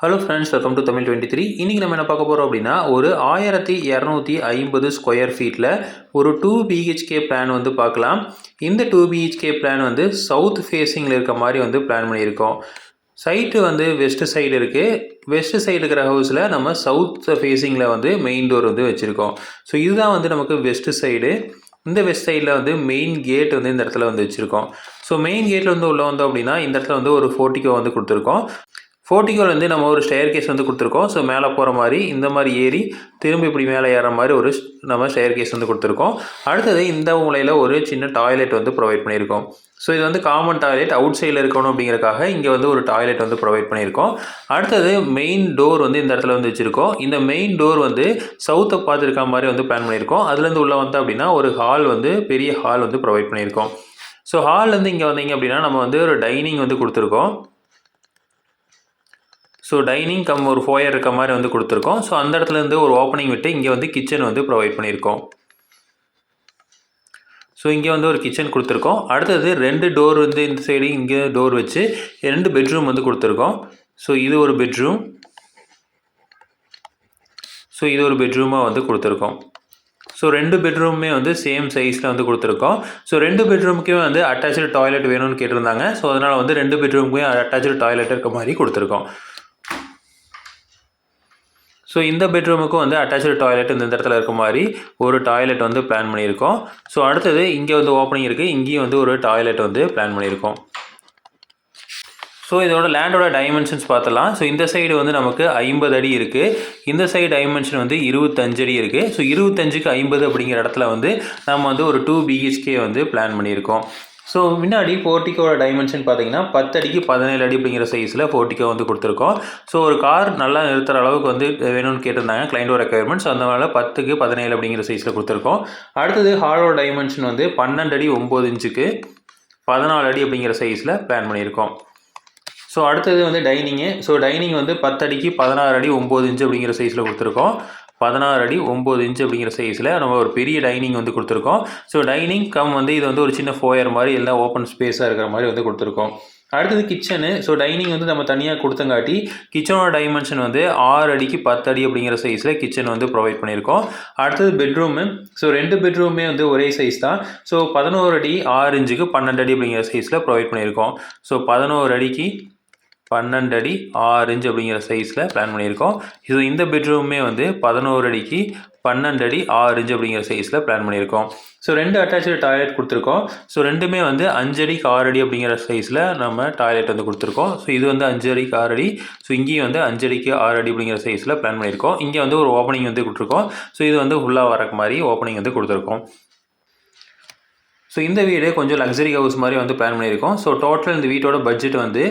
Hello friends welcome to Tamil twenty three இன்றைக்கி நம்ம என்ன பார்க்க போகிறோம் அப்படின்னா ஒரு ஆயிரத்தி இரநூத்தி ஐம்பது ஸ்கொயர் ஃபீட்டில் ஒரு டூ பிஹெச்கே பிளான் வந்து பார்க்கலாம். இந்த டூ பிஹெச்கே பிளான் வந்து சவுத் ஃபேஸிங்கில் இருக்க மாதிரி வந்து பிளான் பண்ணியிருக்கோம். சைட்டு வந்து வெஸ்ட் சைடு இருக்குது வெஸ்ட் சைடு இருக்கிற ஹவுஸில் நம்ம சவுத் ஃபேஸிங்கில் வந்து மெயின் டோர் வந்து வச்சுருக்கோம். ஸோ இதுதான் வந்து நமக்கு வெஸ்ட் சைடு இந்த வெஸ்ட் சைடில் வந்து மெயின் கேட் வந்து இந்த இடத்துல வந்து வச்சுருக்கோம். ஸோ மெயின் கேட்டில் வந்து உள்ளே வந்தோம் அப்படின்னா இந்த இடத்துல வந்து ஒரு ஃபோர்ட்டிக்கோ வந்து கொடுத்துருக்கோம். ஃபோர்ட்டிகோல் வந்து நம்ம ஒரு ஸ்டேர் கேஸ் வந்து கொடுத்துருக்கோம். ஸோ மேலே போகிற மாதிரி இந்த மாதிரி ஏறி திரும்பி இப்படி மேலே ஏற மாதிரி ஒரு நம்ம ஸ்டேர் கேஸ் வந்து கொடுத்துருக்கோம். அடுத்தது இந்த மூலையில் ஒரு சின்ன டாய்லெட் வந்து ப்ரொவைட் பண்ணியிருக்கோம். ஸோ இது வந்து காமன் டாய்லெட் அவுட் சைடில் இருக்கணும் அப்படிங்கிறக்காக இங்கே வந்து ஒரு டாய்லெட் வந்து ப்ரொவைட் பண்ணியிருக்கோம். அடுத்தது மெயின் டோர் வந்து இந்த இடத்துல வந்து வச்சுருக்கோம். இந்த மெயின் டோர் வந்து சவுத்தை பார்த்துருக்க மாதிரி வந்து பிளான் பண்ணியிருக்கோம். அதுலேருந்து உள்ளே வந்து அப்படின்னா ஒரு ஹால் வந்து பெரிய ஹால் வந்து ப்ரொவைட் பண்ணியிருக்கோம். ஸோ ஹால்லேருந்து இங்கே வந்தீங்க அப்படின்னா நம்ம வந்து ஒரு டைனிங் வந்து கொடுத்துருக்கோம். ஸோ டைனிங் கம் ஒரு ஃபோயர் இருக்க மாதிரி வந்து கொடுத்துருக்கோம். ஸோ அந்த இடத்துல இருந்து ஒரு ஓப்பனிங் விட்டு இங்கே வந்து கிச்சன் வந்து ப்ரொவைட் பண்ணியிருக்கோம். ஸோ இங்கே வந்து ஒரு கிச்சன் கொடுத்துருக்கோம். அடுத்தது ரெண்டு டோர் வந்து இந்த சைடு இங்கே டோர் வச்சு ரெண்டு பெட்ரூம் வந்து கொடுத்துருக்கோம். ஸோ இது ஒரு பெட்ரூம் ஸோ இது ஒரு பெட்ரூமாக வந்து கொடுத்துருக்கோம். ஸோ ரெண்டு பெட்ரூமுமே வந்து சேம் சைஸில் வந்து கொடுத்துருக்கோம். ஸோ ரெண்டு பெட்ரூமுக்குமே வந்து அட்டாச்சு டாய்லெட் வேணும்னு கேட்டிருந்தாங்க. ஸோ அதனால் வந்து ரெண்டு பெட்ரூமுக்குமே அட்டாச்சு டாய்லெட் இருக்க மாதிரி கொடுத்துருக்கோம். ஸோ இந்த பெட்ரூமுக்கும் வந்து அட்டாச்சு டாய்லெட் இந்த இடத்துல இருக்க மாதிரி ஒரு டாய்லெட் வந்து பிளான் பண்ணியிருக்கோம். ஸோ அடுத்தது இங்கே வந்து ஓப்பனிங் இருக்குது இங்கேயும் வந்து ஒரு டாய்லெட் வந்து பிளான் பண்ணியிருக்கோம். ஸோ இதோட லேண்டோட டைமென்ஷன்ஸ் பார்த்தலாம் ஸோ இந்த சைடு வந்து நமக்கு ஐம்பது அடி இருக்குது இந்த சைடு டைமென்ஷன் வந்து இருபத்தஞ்சு அடி இருக்குது ஸோ இருபத்தஞ்சுக்கு ஐம்பது அப்படிங்கிற இடத்துல வந்து நம்ம வந்து ஒரு டூ பிஹெச்கே வந்து பிளான் பண்ணியிருக்கோம். ஸோ முன்னாடி போர்ட்டிக்கோட டைமென்ஷன் பார்த்தீங்கன்னா பத்து அடிக்கு பதினேழு அடி அப்படிங்கிற சைஸில் ஃபோர்ட்டிக்கோ வந்து கொடுத்துருக்கோம். ஸோ ஒரு கார் நல்லா நிறுத்துகிற அளவுக்கு வந்து வேணும்னு கேட்டிருந்தாங்க. கிளைண்டோட ரெக்குயர்மெண்ட்ஸ் அதனால பத்துக்கு பதினேழு அப்படிங்கிற சைஸில் கொடுத்துருக்கோம். அடுத்தது ஹாலோட டைமென்ஷன் வந்து பன்னெண்டு அடி ஒம்பது இன்ச்சுக்கு பதினாலு அடி அப்படிங்கிற சைஸில் பிளான் பண்ணியிருக்கோம். ஸோ அடுத்தது வந்து டைனிங்கு ஸோ டைனிங் வந்து பத்தடிக்கு பதினாறு அடி ஒம்பது இன்ச்சு அப்படிங்கிற சைஸில் கொடுத்துருக்கோம். பதினாறு அடி ஒம்பது இன்ச் அப்படிங்கிற சைஸில் நம்ம ஒரு பெரிய டைனிங் வந்து கொடுத்துருக்கோம். ஸோ டைனிங் கம் வந்து இது வந்து ஒரு சின்ன ஃபோயர் மாதிரி எல்லாம் ஓப்பன் ஸ்பேஸாக இருக்கிற மாதிரி வந்து கொடுத்துருக்கோம். அடுத்தது கிச்சனு ஸோ டைனிங் வந்து நம்ம தனியாக கொடுத்தங்காட்டி கிச்சனோட டைமென்ஷன் வந்து ஆறு அடிக்கு பத்து அடி அப்படிங்கிற சைஸில் கிச்சன் வந்து ப்ரொவைட் பண்ணியிருக்கோம். அடுத்தது பெட்ரூமு ஸோ ரெண்டு பெட்ரூமே வந்து ஒரே சைஸ் தான். ஸோ பதினோரு அடி ஆறு இன்ச்சுக்கு பன்னெண்டு அடி அப்படிங்கிற சைஸில் ப்ரொவைட் பண்ணியிருக்கோம். ஸோ பதினோரு அடிக்கு பன்னெண்டு அடி ஆறு இன்ச் அப்படிங்கிற சைஸில் பிளான் பண்ணியிருக்கோம். இது இந்த பெட்ரூமே வந்து பதினோரு அடிக்கு பன்னெண்டு அடி ஆறு இன்ச் அப்படிங்கிற சைஸில் பிளான் பண்ணியிருக்கோம். ஸோ ரெண்டு அட்டாச்சு டாய்லெட் கொடுத்துருக்கோம். ஸோ ரெண்டுமே வந்து அஞ்சடிக்கு ஆறு அடி அப்படிங்கிற சைஸில் நம்ம டாய்லெட் வந்து கொடுத்துருக்கோம். ஸோ இது வந்து அஞ்சு அடிக்கு ஆறு அடி. ஸோ இங்கேயும் வந்து அஞ்சடிக்கு ஆறு அடி அப்படிங்கிற சைஸில் பிளான் பண்ணியிருக்கோம். இங்கே வந்து ஒரு ஓப்பனிங் வந்து கொடுத்துருக்கோம். ஸோ இது வந்து ஃபுல்லாக வரக்கு மாதிரி ஓப்பனிங் வந்து கொடுத்துருக்கோம். ஸோ இந்த வீடு கொஞ்சம் லக்ஸரி ஹவுஸ் மாதிரி வந்து பிளான் பண்ணியிருக்கோம். ஸோ டோட்டல் இந்த வீட்டோட பட்ஜெட் வந்து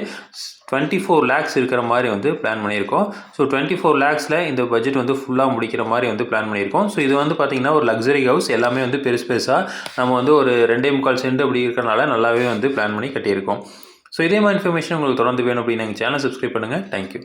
டுவெண்ட்டி ஃபோர் லேக்ஸ் இருக்கிற மாதிரி வந்து பிளான் பண்ணியிருக்கோம். ஸோ டுவெண்ட்டி ஃபோர் லேக்ஸில் இந்த பட்ஜெட் வந்து ஃபுல்லாக முடிக்கிற மாதிரி வந்து பிளான் பண்ணியிருக்கோம். ஸோ இது வந்து பார்த்திங்கன்னா ஒரு லக்ஸரி ஹவுஸ் எல்லாமே வந்து பெருசு பெருசாக நம்ம வந்து ஒரு ரெண்டே முக்கால் சென்ட் அப்படி இருக்கிறனால நல்லாவே வந்து பிளான் பண்ணி கட்டியிருக்கோம். ஸோ இதே மாதிரி இன்ஃபர்மேஷன் உங்களுக்கு தொடர்ந்து வேணும் அப்படின்னு எங்கள் சேனல் சப்ஸ்கிரைப் பண்ணுங்கள் தேங்க்யூ